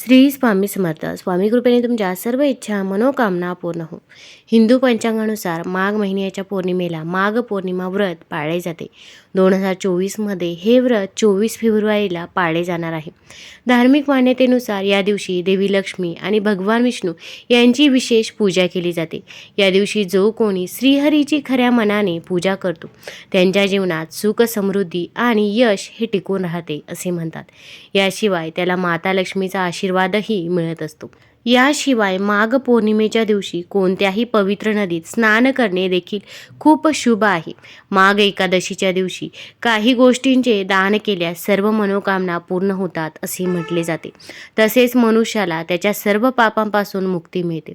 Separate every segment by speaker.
Speaker 1: श्री स्वामी समर्थ. स्वामी कृपेने तुमच्या सर्व इच्छा मनोकामना पूर्ण हो हिंदू पंचांगानुसार माघ महिन्याच्या पौर्णिमेला माघ पौर्णिमा व्रत पाळले जाते. दोन हजार चोवीसमध्ये हे व्रत चोवीस फेब्रुवारीला पाळले जाणार आहे. धार्मिक मान्यतेनुसार या दिवशी देवी लक्ष्मी आणि भगवान विष्णू यांची विशेष पूजा केली जाते. या दिवशी जो कोणी श्रीहरीची खऱ्या मनाने पूजा करतो त्यांच्या जीवनात सुख समृद्धी आणि यश हे टिकून राहते असे म्हणतात. याशिवाय त्याला माता लक्ष्मीचा आशीर्वाद आशीर्वादही मिळत असतो. याशिवाय माघ पौर्णिमेच्या दिवशी कोणत्याही पवित्र नदीत स्नान करणे देखील खूप शुभ आहे. माघ एकादशीच्या दिवशी काही गोष्टींचे दान केल्यास सर्व मनोकामना पूर्ण होतात असे म्हटले जाते. तसेच मनुष्याला त्याच्या सर्व पापांपासून मुक्ती मिळते.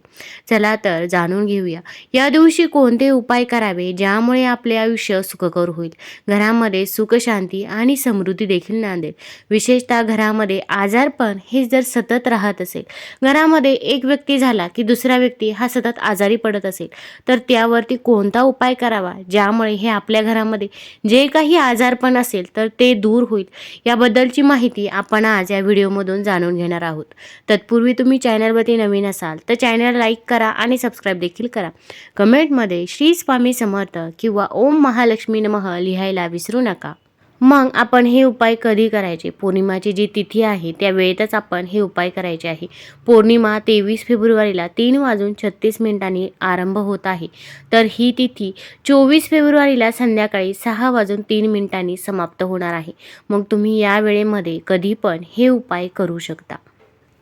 Speaker 1: चला तर जाणून घेऊया या दिवशी कोणते उपाय करावे ज्यामुळे आपले आयुष्य सुखकर होईल? घरामध्ये सुख शांती आणि समृद्धी देखील नांदेल विशेषतः घरामध्ये आजारपण हे जर सतत राहत असेल घरामध्ये एक व्यक्ती झाला की दुसरा व्यक्ती हा सतत आजारी पडत असेल. तर त्यावरती कोणता उपाय करावा? ज्यामुळे हे आपल्या घरामध्ये जे काही आजारपण असेल तर ते दूर होईल. याबद्दलची माहिती आपण आज या व्हिडिओमधून जाणून घेणार आहोत. तत्पूर्वी तुम्ही चॅनलवरती नवीन असाल तर चॅनल लाईक करा आणि सबस्क्राईब देखील करा. कमेंटमध्ये श्री स्वामी समर्थ किंवा ओम महालक्ष्मी नमः लिहायला विसरू नका. मग आपण हे उपाय कधी करायचे? पौर्णिमाची जी तिथी आहे त्या वेळेतच आपण हे उपाय करायचे आहे. पौर्णिमा तेवीस फेब्रुवारीला तीन वाजून छत्तीस मिनिटांनी आरंभ होत आहे. तर ही तिथी चोवीस फेब्रुवारीला संध्याकाळी सहा वाजून तीन मिनिटांनी समाप्त होणार आहे. मग तुम्ही या वेळेमध्ये कधी पण हे उपाय करू शकता.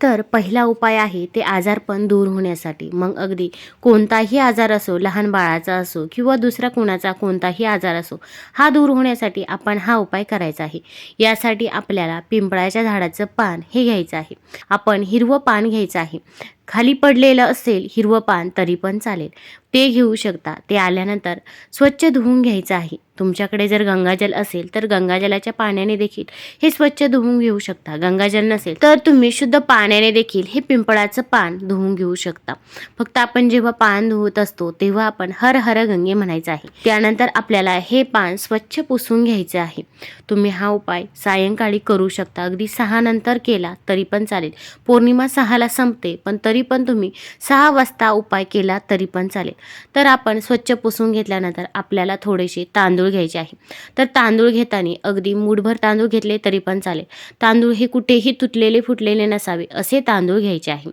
Speaker 1: तर पहिला उपाय आहे ते आजारपण दूर होण्यासाठी. मग अगदी कोणताही आजार असो लहान बाळाचा असो किंवा दुसरा कोणाचा कोणताही आजार असो हा दूर होण्यासाठी आपण हा उपाय करायचा आहे. यासाठी आपल्याला पिंपळाच्या झाडाचं पान हे घ्यायचं आहे. आपण हिरवं पान घ्यायचं आहे. खाली पडलेलं असेल हिरवं पान तरी पण चालेल. ते घेऊ शकता. ते आल्यानंतर स्वच्छ धुवून घ्यायचं आहे. तुमच्याकडे जर गंगाजल असेल तर गंगाजलाच्या पाण्याने देखील हे स्वच्छ धुवून घेऊ शकता. गंगाजल नसेल तर तुम्ही शुद्ध पाण्याने देखील हे पिंपळाचं पान धुवून घेऊ शकता. फक्त आपण जेव्हा पान धुवत असतो तेव्हा आपण हर हर गंगे म्हणायचं आहे. त्यानंतर आपल्याला हे पान स्वच्छ पुसून घ्यायचे आहे. तुम्ही हा उपाय सायंकाळी करू शकता. अगदी सहा नंतर केला तरी पण चालेल. पौर्णिमा सहाला संपते पण तरी तरी पण तुम्ही सहा वाजता उपाय केला तरी पण चालेल. तर आपण स्वच्छ पुसून घेतल्यानंतर आपल्याला थोडेसे तांदूळ घ्यायचे आहे. तर तांदूळ घेताना अगदी मूठभर तांदूळ घेतले तरी पण चालेल. तांदूळ हे कुठेही तुटलेले फुटलेले नसावे असे तांदूळ घ्यायचे आहे.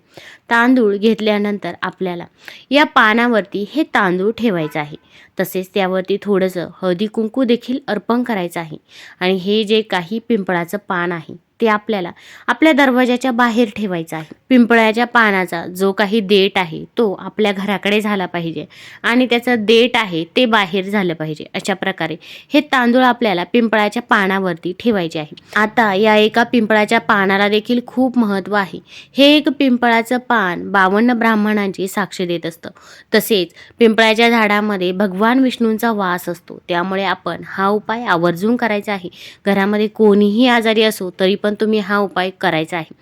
Speaker 1: तांदूळ घेतल्यानंतर आपल्याला या पानावरती हे तांदूळ ठेवायचं आहे. तसेच त्यावरती थोडंसं हळदी कुंकू देखील अर्पण करायचं आहे. आणि हे जे काही पिंपळाचं पान आहे ते आपल्याला आपल्या दरवाजाच्या बाहेर ठेवायचं आहे. पिंपळाच्या पानाचा जो काही देठ आहे तो आपल्या घराकडे झाला पाहिजे आणि त्याचं देठ आहे ते बाहेर झालं पाहिजे. अशा प्रकारे हे तांदूळ आपल्याला पिंपळाच्या पानावरती ठेवायचे आहे. आता या एका पिंपळाच्या पानाला देखील खूप महत्त्व आहे. हे एक पिंपळाचं पान बावन्न ब्राह्मणांची साक्ष देत असतं. तसेच पिंपळाच्या झाडामध्ये भगवान विष्णूंचा वास असतो. त्यामुळे आपण हा उपाय आवर्जून करायचा आहे. घरामध्ये कोणीही आजारी असो तरी पण तुम्ही हा उपाय करायचा आहे.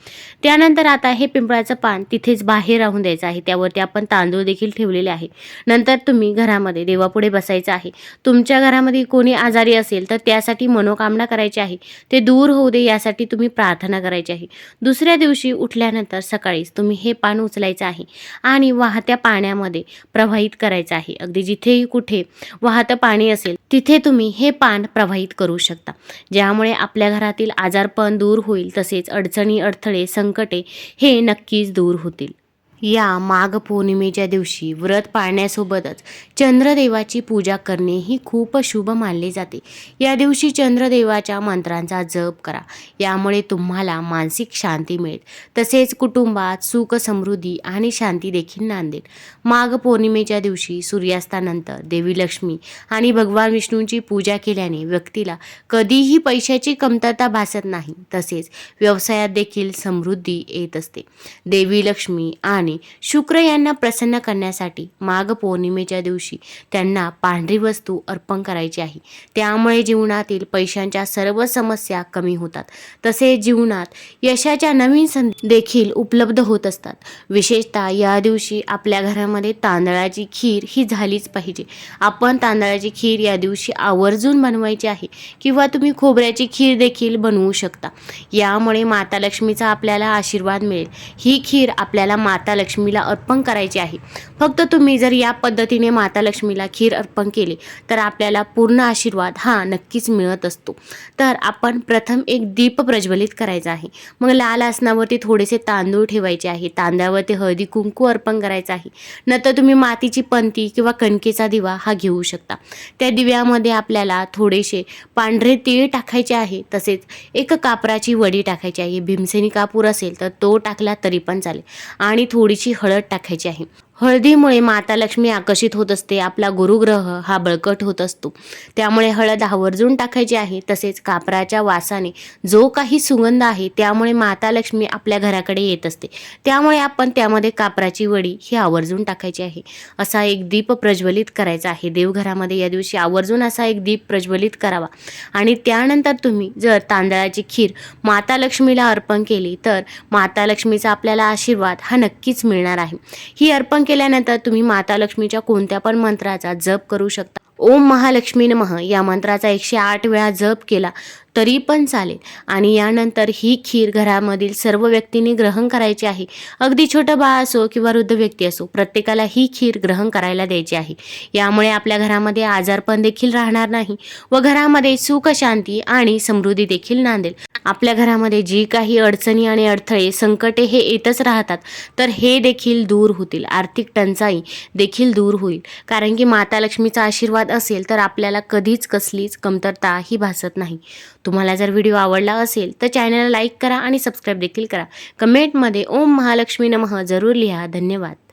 Speaker 1: त्यानंतर आता हे पिंपळाचं पान तिथेच बाहेर राहून द्यायचं आहे. त्यावरती आपण तांदूळ देखील ठेवलेले आहे. नंतर तुम्ही घरामध्ये देवापुढे बसायचं आहे. तुमच्या घरामध्ये कोणी आजारी असेल तर त्यासाठी मनोकामना करायची आहे. ते दूर होऊ दे यासाठी तुम्ही प्रार्थना करायची आहे. दुसऱ्या दिवशी उठल्यानंतर सकाळीच तुम्ही हे पान उचलायचं आहे आणि वाहत्या पाण्यामध्ये प्रवाहित करायचं आहे. अगदी जिथेही कुठे वाहतं पाणी असेल तिथे तुम्ही हे पान प्रवाहित करू शकता. ज्यामुळे आपल्या घरातील आजारपण दूर होईल तसेच अडचणी अडथळे संकटे हे नक्कीच दूर होतील. या माघ पौर्णिमेच्या दिवशी व्रत पाळण्यासोबतच चंद्रदेवाची पूजा करणे ही खूप शुभ मानले जाते. या दिवशी चंद्रदेवाच्या मंत्रांचा जप करा. यामुळे तुम्हाला मानसिक शांती मिळेल. तसेच कुटुंबात सुख समृद्धी आणि शांती देखील नांदेल. माघ पौर्णिमेच्या दिवशी सूर्यास्तानंतर देवी लक्ष्मी आणि भगवान विष्णूंची पूजा केल्याने व्यक्तीला कधीही पैशाची कमतरता भासत नाही. तसेच व्यवसायात देखील समृद्धी येत असते. देवी लक्ष्मी आणि आणि शुक्र यांना प्रसन्न करण्यासाठी माघ पौर्णिमेच्या दिवशी त्यांना पांढरी वस्तू अर्पण करायची आहे. त्यामुळे जीवनातील पैशांच्या सर्व समस्या कमी होतात. तसेच जीवनात यशाच्या नवीन संधी देखील उपलब्ध होत असतात. विशेषतः या दिवशी आपल्या घरामध्ये तांदळाची खीर ही झालीच पाहिजे. आपण तांदळाची खीर या दिवशी आवर्जून बनवायची आहे किंवा तुम्ही खोबऱ्याची खीर देखील बनवू शकता. यामुळे माता लक्ष्मीचा आपल्याला आशीर्वाद मिळेल. ही खीर आपल्याला माता लक्ष्मीला अर्पण करायची आहे. फक्त तुम्ही जर या पद्धतीने माता लक्ष्मीला खीर अर्पण केले तर आपल्याला पूर्ण आशीर्वाद हा नक्कीच मिळत असतो. तर आपण प्रथम एक दीप प्रज्वलित करायचा आहे. मग लाल आसनावरती थोडेसे तांदूळ ठेवायचे आहे. तांदळावरती हळदी कुंकू अर्पण करायचं आहे. नंतर तुम्ही मातीची पंती किंवा कणकेचा दिवा हा घेऊ शकता. त्या दिव्यामध्ये आपल्याला थोडेसे पांढरे तीळ टाकायचे आहे. तसेच एक कापराची वडी टाकायची आहे. भीमसेनी कापूर असेल तर तो टाकला तरी पण चालेल. आणि थोडीशी हळद टाकायची आहे. हळदीमुळे माता लक्ष्मी आकर्षित होत असते. आपला गुरुग्रह हा बळकट होत असतो. त्यामुळे हळद आवर्जून टाकायची आहे. तसेच कापराच्या वासाने जो काही सुगंध आहे त्यामुळे माता लक्ष्मी आपल्या घराकडे येत असते. त्यामुळे आपण त्यामध्ये कापराची वडी ही आवर्जून टाकायची आहे. असा एक दीप प्रज्वलित करायचा आहे. देवघरामध्ये या दिवशी आवर्जून असा एक दीप प्रज्वलित करावा. आणि त्यानंतर तुम्ही जर तांदळाची खीर माता लक्ष्मीला अर्पण केली तर माता लक्ष्मीचा आपल्याला आशीर्वाद हा नक्कीच मिळणार आहे. ही अर्पण केल्यानंतर तुम्ही माता लक्ष्मीच्या कोणत्या पण मंत्राचा जप करू शकता. ओम महालक्ष्मी नमः. या मंत्राचा एकशे आठ वेळा जप केला तरी पण चालेल. आणि यानंतर ही खीर घरामधील सर्व व्यक्तींनी ग्रहण करायची आहे. अगदी छोटं बाळ असो किंवा वृद्ध व्यक्ती असो प्रत्येकाला ही खीर ग्रहण करायला द्यायची आहे. यामुळे आपल्या घरामध्ये आजारपण देखील राहणार नाही व घरामध्ये सुख शांती आणि समृद्धी देखील नांदेल. आपल्या घरामध्ये जी काही अडचणी आणि अडथळे संकटे हे येतच राहतात तर हे देखील दूर होतील. आर्थिक टंचाई देखील दूर होईल. कारण की माता लक्ष्मीचा आशीर्वाद असेल तर आपल्याला कधीच कसलीच कमतरता ही भासत नाही. तुम्हाला जर व्हिडिओ आवडला असेल तर चॅनलला लाईक करा आणि सबस्क्राईब देखील करा. कमेंटमध्ये ओम महालक्ष्मी नमः जरूर लिहा. धन्यवाद.